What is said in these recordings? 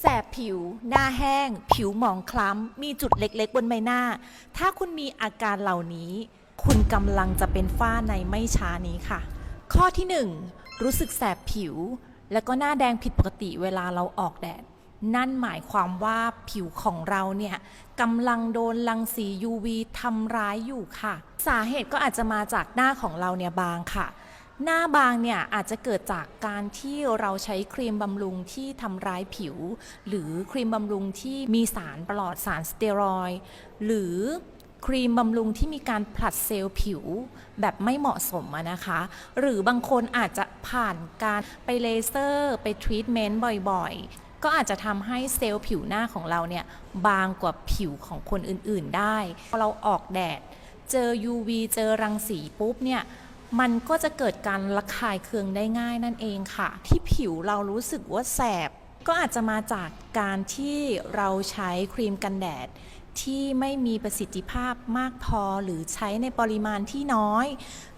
แสบผิว หน้าแห้ง ผิวหมองคล้ำ มีจุดเล็กๆ บนใบหน้า ถ้าคุณมีอาการเหล่านี้ คุณกำลังจะเป็นฝ้าในไม่ช้านี้ค่ะ ข้อที่ 1 รู้สึกแสบผิว แล้วก็หน้าแดงผิดปกติเวลาเราออกแดด นั่นหมายความว่าผิวของเราเนี่ยกำลังโดนรังสี UV ทำร้ายอยู่ค่ะ สาเหตุก็อาจจะมาจากหน้าของเราเนี่ยบางค่ะ หน้าบางเนี่ยอาจจะเกิดจากการที่เราใช้ครีมบำรุงที่ทำร้ายผิว หรือครีมบำรุงที่มีสารปลอดสารสเตียรอยด์หรือครีมบำรุงที่มีการผลัดเซลล์ผิวแบบไม่เหมาะสมะนะคะ หรือบางคนอาจจะผ่านการไปเลเซอร์ ไปทรีทเมนต์บ่อยๆ ก็อาจจะทำให้เซลล์ผิวหน้าของเราเนี่ยบางกว่าผิวของคนอื่นๆได้ พอเราออกแดด เจอ UV เจอรังสีปุ๊บเนี่ย มันก็จะเกิดการระคายเคืองได้ง่ายนั่นเองค่ะ ที่ผิวเรารู้สึกว่าแสบ ก็อาจจะมาจากการที่เราใช้ครีมกันแดดที่ไม่มีประสิทธิภาพมากพอหรือใช้ในปริมาณที่น้อย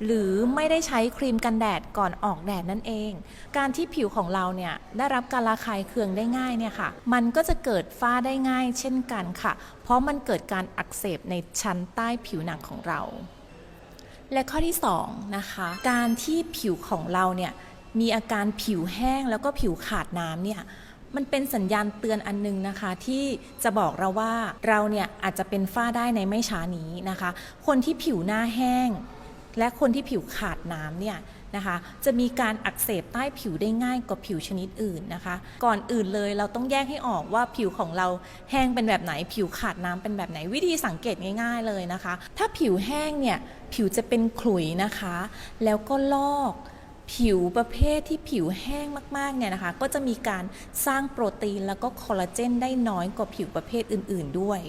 หรือไม่ได้ใช้ครีมกันแดดก่อนออกแดดนั่นเอง การที่ผิวของเราเนี่ยได้รับการระคายเคืองได้ง่ายเนี่ยค่ะ มันก็จะเกิดฝ้าได้ง่ายเช่นกันค่ะ เพราะมันเกิดการอักเสบในชั้นใต้ผิวหนังของเรา และข้อที่2นะคะการที่ผิวของเราเนี่ยมีอาการผิวแห้งแล้วก็ผิวขาดน้ำเนี่ยมันเป็นสัญญาณเตือนอันนึงนะคะ ที่จะบอกเราว่าเราเนี่ยอาจจะเป็นฝ้าได้ในไม่ช้านี้นะคะ คนที่ผิวหน้าแห้ง และคนที่ผิวขาดน้ำเนี่ย นะคะ จะมีการอักเสบใต้ผิวได้ง่ายกว่าผิวชนิดอื่นนะคะ ก่อนอื่นเลยเราต้องแยกให้ออกว่าผิวของเราแห้งเป็นแบบไหน ผิวขาดน้ำเป็นแบบไหนวิธีสังเกตง่าย ๆเลยนะคะ ถ้าผิวแห้งเนี่ยผิวจะเป็นขลุยนะคะ แล้วก็ลอก ผิวประเภทที่ผิวแห้งมากๆเนี่ยนะคะ ก็จะมีการสร้างโปรตีนแล้วก็คอลลาเจนได้น้อยกว่าผิวประเภทอื่น ๆ ด้วย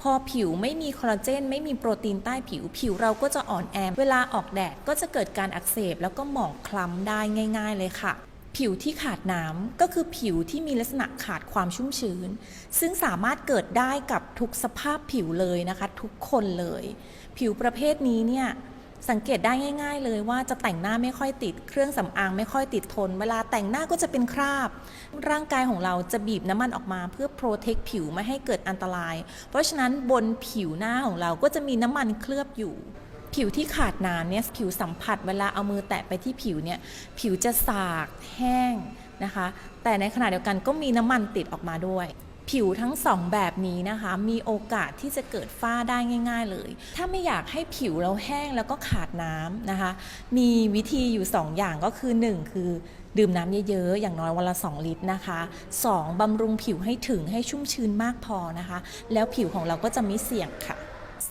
พอผิวไม่มีคอลลาเจน ไม่มีโปรตีนใต้ผิว ผิวเราก็จะอ่อนแอเวลาออกแดดก็จะเกิดการอักเสบแล้วก็หมองคล้ำได้ง่าย ๆ เลยค่ะผิวที่ขาดน้ำก็คือผิวที่มีลักษณะขาดความชุ่มชื้น ซึ่งสามารถเกิดได้กับทุกสภาพผิวเลยนะคะ ทุกคนเลย ผิวประเภทนี้เนี่ย สังเกตได้ง่าย ๆ เลยว่าจะแต่งหน้าไม่ค่อยติด เครื่องสำอางไม่ค่อยติดทน เวลาแต่งหน้าก็จะเป็นคราบ ร่างกายของเราจะบีบน้ำมันออกมาเพื่อโปรเทคผิวไม่ให้เกิดอันตราย เพราะฉะนั้นบนผิวหน้าของเราก็จะมีน้ำมันเคลือบอยู่ ผิวที่ขาดน้ำเนี่ยผิวสัมผัส เวลาเอามือแตะไปที่ผิวเนี่ยผิวจะสากแห้งนะคะ แต่ในขณะเดียวกันก็มีน้ำมันติดออกมาด้วย ผิวทั้งสองแบบนี้นะคะ มีโอกาสที่จะเกิดฝ้าได้ง่าย ๆ เลย ถ้าไม่อยากให้ผิวเราแห้งแล้วก็ขาดน้ำนะคะ มีวิธีอยู่ 2 อย่างก็คือ 1 คือดื่มน้ำเยอะๆ อย่างน้อยวันละ 2 ลิตรนะคะ 2. บำรุงผิวให้ถึงให้ชุ่มชื้นมากพอนะคะ แล้วผิวของเราก็จะไม่เสี่ยงค่ะ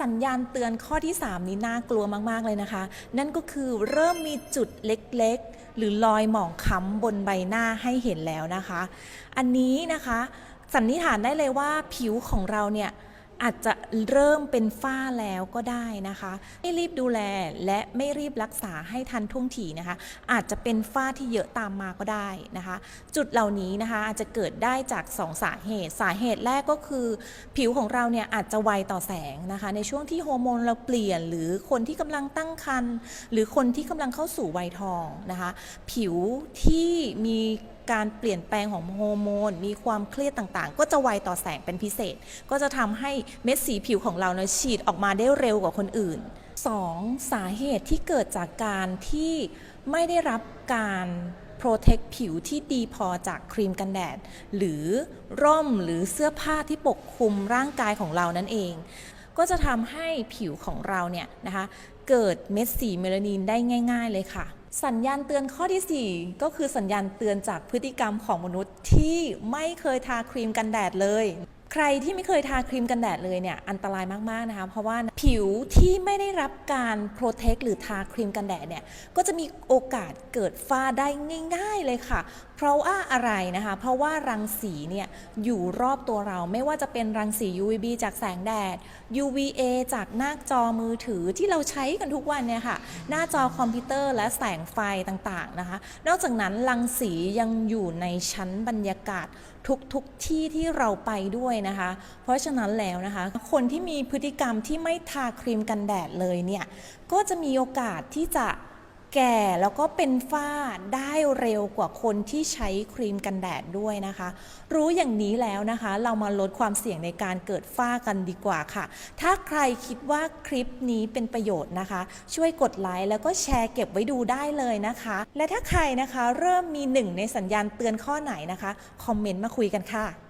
สัญญาณเตือนข้อที่ 3 นี้น่ากลัวมาก ๆ เลยนะคะ นั่นก็คือเริ่มมีจุดเล็ก ๆ หรือรอยหมองคล้ำบนใบหน้าให้เห็นแล้วนะคะ อันนี้นะคะ สันนิษฐานได้เลยว่าผิวของเราเนี่ยอาจจะเริ่มเป็นฝ้าแล้วก็ได้นะคะไม่รีบดูแลและไม่รีบรักษาให้ทันท่วงทีนะคะ อาจจะเป็นฝ้าที่เยอะตามมาก็ได้นะคะ จุดเหล่านี้นะคะอาจจะเกิดได้จาก 2 สาเหตุ สาเหตุแรกก็คือ ผิวของเราเนี่ยอาจจะไวต่อแสงนะคะ ในช่วงที่ฮอร์โมนเราเปลี่ยน หรือคนที่กำลังตั้งครรภ์หรือคนที่กำลังเข้าสู่วัยทองนะคะ ผิวที่มี การเปลี่ยนแปลงของฮอร์โมน มีความเครียดต่างๆ ก็จะไวต่อแสงเป็นพิเศษ ก็จะทำให้เม็ดสีผิวของเราเนี่ยฉีดออกมาได้เร็วกว่าคนอื่น 2. สาเหตุที่เกิดจากการที่ไม่ได้รับการโปรเทคผิวที่ดีพอจากครีมกันแดด หรือร่มหรือเสื้อผ้าที่ปกคลุมร่างกายของเรานั่นเอง ก็จะทำให้ผิวของเราเนี่ยนะคะ เกิดเม็ดสีเมลานินได้ง่าย ๆ เลยค่ะ สัญญาณเตือนข้อที่ 4 ก็คือสัญญาณเตือนจากพฤติกรรมของมนุษย์ที่ไม่เคยทาครีมกันแดดเลย ใครที่ไม่เคยทาครีมกันแดดเลยเนี่ยอันตรายมากๆนะคะ เพราะว่าผิวที่ไม่ได้รับการโปรเทคหรือทาครีมกันแดดเนี่ยก็จะมีโอกาสเกิดฝ้าได้ง่ายๆเลยค่ะ เพราะว่าอะไรนะคะ เพราะว่ารังสีเนี่ยอยู่รอบตัวเราไม่ว่าจะเป็นรังสี UVB จากแสงแดด UVA จากหน้าจอมือถือที่เราใช้กันทุกวันเนี่ยค่ะหน้าจอคอมพิวเตอร์และแสงไฟต่างๆนะคะ นอกจากนั้นรังสียังอยู่ในชั้นบรรยากาศทุกๆที่ที่เราไปด้วยนะคะ เพราะฉะนั้นแล้วนะคะ คนที่มีพฤติกรรมที่ไม่ทาครีมกันแดดเลยเนี่ย ก็จะมีโอกาสที่จะแก่แล้วก็เป็นฝ้าได้เร็วกว่าคนที่ใช้ครีมกันแดดด้วยนะคะ รู้อย่างนี้แล้วนะคะ เรามาลดความเสี่ยงในการเกิดฝ้ากันดีกว่าค่ะ ถ้าใครคิดว่าคลิปนี้เป็นประโยชน์นะคะ ช่วยกดไลค์แล้วก็แชร์เก็บไว้ดูได้เลยนะคะ และถ้าใครนะคะเริ่มมีหนึ่งในสัญญาณเตือนข้อไหนนะคะ คอมเมนต์มาคุยกันค่ะ